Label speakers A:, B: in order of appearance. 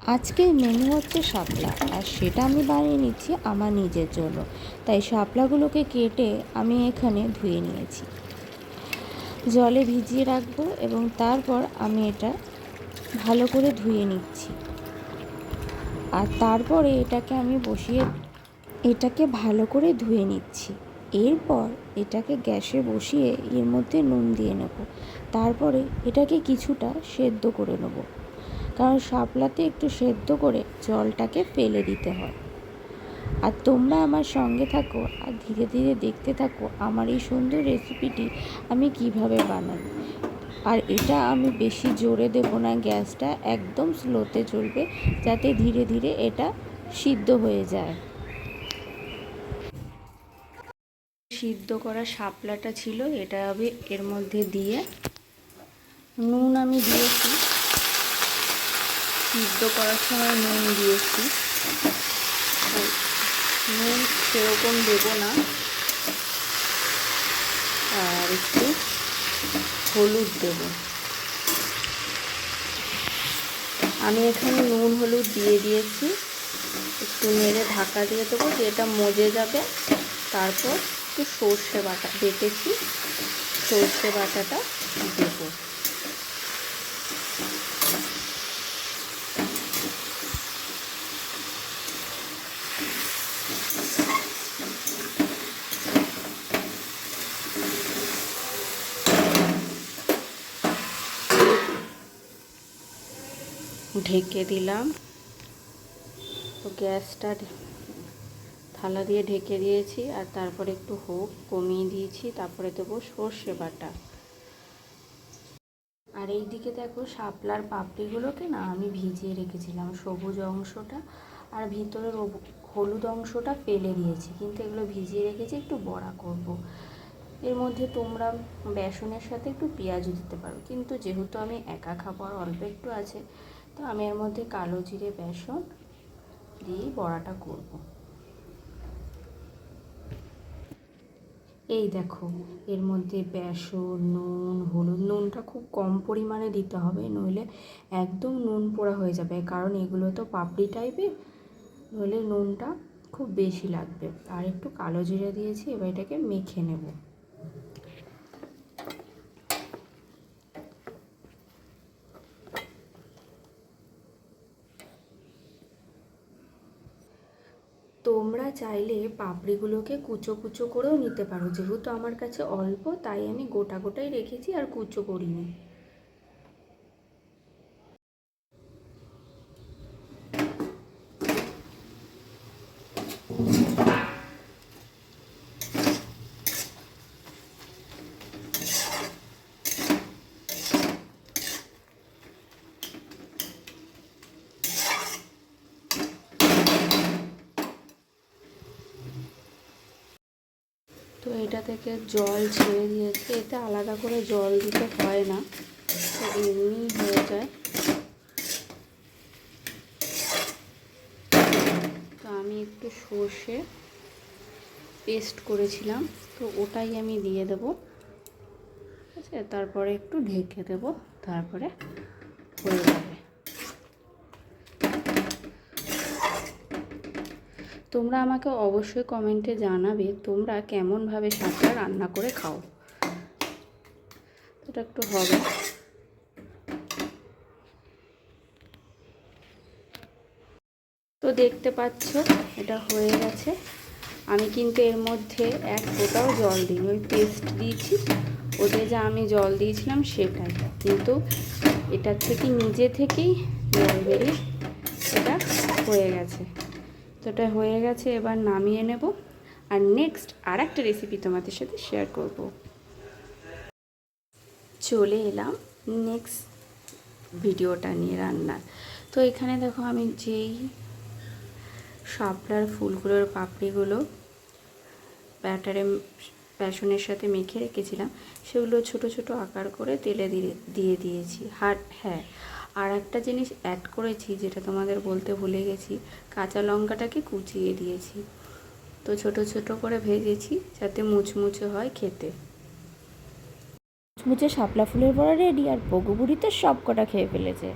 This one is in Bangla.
A: আজকের মেনু হচ্ছে শাপলা, আর সেটা আমি বানিয়ে নিচ্ছি আমার নিজের জন্য। তাই শাপলাগুলোকে কেটে আমি এখানে ধুয়ে নিয়েছি। জলে ভিজিয়ে রাখব এবং তারপর আমি এটা ভালো করে ধুয়ে নিচ্ছি। আর তারপরে এটাকে আমি বসিয়ে, এটাকে ভালো করে ধুয়ে নিচ্ছি। এরপর এটাকে গ্যাসে বসিয়ে এর মধ্যে নুন দিয়ে নেব। তারপরে এটাকে কিছুটা সেদ্ধ করে নেব। কারণ শাপলাতে একটু সেদ্ধ করে জলটাকে ফেলে দিতে হয়। আর তোমরা আমার সঙ্গে থাকো আর ধীরে ধীরে দেখতে থাকো আমার এই সুন্দর রেসিপিটি আমি কীভাবে বানাই। আর এটা আমি বেশি জোরে দেব না, গ্যাসটা একদম স্লোতে চলবে যাতে ধীরে ধীরে এটা সিদ্ধ হয়ে যায়। সিদ্ধ করা শাপলাটা ছিল, এটা আমি এর মধ্যে দিয়ে নুন আমি দিয়েছি। সিদ্ধ করার সময় নুন দিয়েছি। নুন সেরকম দেবো না। আর একটু হলুদ দেব। আমি এখানে নুন হলুদ দিয়ে দিয়েছি। একটু নেড়ে ঢাকা দিয়ে দেবো, যে এটা মজে যাবে। তারপর একটু সর্ষে বাটা, বেটেছি। সর্ষে বাটাটা দেবো। ঢেকে দিলাম। তো গ্যাসটা থালা দিয়ে ঢেকে দিয়েছি আর তারপরে একটু হোক, কমিয়ে দিয়েছি, তারপরে দেবো সর্ষে বাটা। আর এই দিকে দেখো শাপলার পাপড়িগুলোকে না আমি ভিজিয়ে রেখেছিলাম সবুজ অংশটা, আর ভিতরের হলুদ অংশটা ফেলে দিয়েছি, কিন্তু এগুলো ভিজিয়ে রেখেছি, একটু বড়া করব। এর মধ্যে তোমরা বেসনের সাথে একটু পেঁয়াজও দিতে পারো, কিন্তু যেহেতু আমি একা খাব আর অল্প একটু আছে, তো আমি এর মধ্যে কালো জিরে বেসন দিয়ে বড়াটা করব এই দেখো, এর মধ্যে বেসন, নুন, হলুদ, নুনটা খুব কম পরিমাণে দিতে হবে, নইলে একদম নুন পোড়া হয়ে যাবে, কারণ এগুলো তো পাপড়ি টাইপের নইলে নুনটা খুব বেশি লাগবে। আর একটু কালো জিরে দিয়েছি, এবার এটাকে মেখে নেব। তোমরা চাইলে পাপড়িগুলোকে কুচো কুচো করেও নিতে পারো। যেহেতু আমার কাছে অল্প, তাই আমি গোটা গোটাই রেখেছি আর কুচো করিনি। তো এটা থেকে জল ছেড়ে দিয়েছে। এতে আলাদা করে জল দিতে হয় না। তো এমনি হয়ে যায়। তো আমি একটু সর্ষে পেস্ট করেছিলাম। তো ওটাই আমি দিয়ে দেব। ঠিক আছে? তারপরে একটু ঢেকে দেব। তারপরে হয়ে যাবে তোমরা আমাকে অবশ্যই কমেন্টে জানাবে তোমরা কেমনভাবে শাকটা রান্না করে খাও। এটা একটু হবে। তো দেখতে পাচ্ছ, এটা হয়ে গেছে। আমি কিন্তু এর মধ্যে এক ফোটাও জল দিই ওই পেস্ট দিয়েছি। ওতে যা আমি জল দিয়েছিলাম সেটাই। কিন্তু এটার থেকে নিজে থেকেই জল বেরিয়ে এটা হয়ে গেছে। তো এটা হয়ে গেছে, এবার নামিয়ে নেব। আর নেক্সট আর একটা রেসিপি তোমাদের সাথে শেয়ার করব। চলে এলাম নেক্সট ভিডিওটা নিয়ে রান্নার। তো এখানে দেখো আমি যেই শাপলার ফুলগুলোর পাপড়িগুলো ব্যাটারে বেসনের সাথে মেখে রেখেছিলাম, সেগুলো ছোট ছোট আকার করে তেলে দিয়ে দিয়ে দিয়েছি। হাট হ্যাঁ আর একটা জিনিস অ্যাড করেছি যেটা তোমাদের বলতে ভুলে গেছি, কাঁচা লঙ্কাটাকে কুচিয়ে দিয়েছি। তো ছোট ছোট করে ভেজেছি যাতে মুচমুচে হয় খেতে। মুচমুচে শাপলা ফুলের বড়া রেডি আর পগু বুড়ি তো সব কটা খেয়ে ফেলেছে।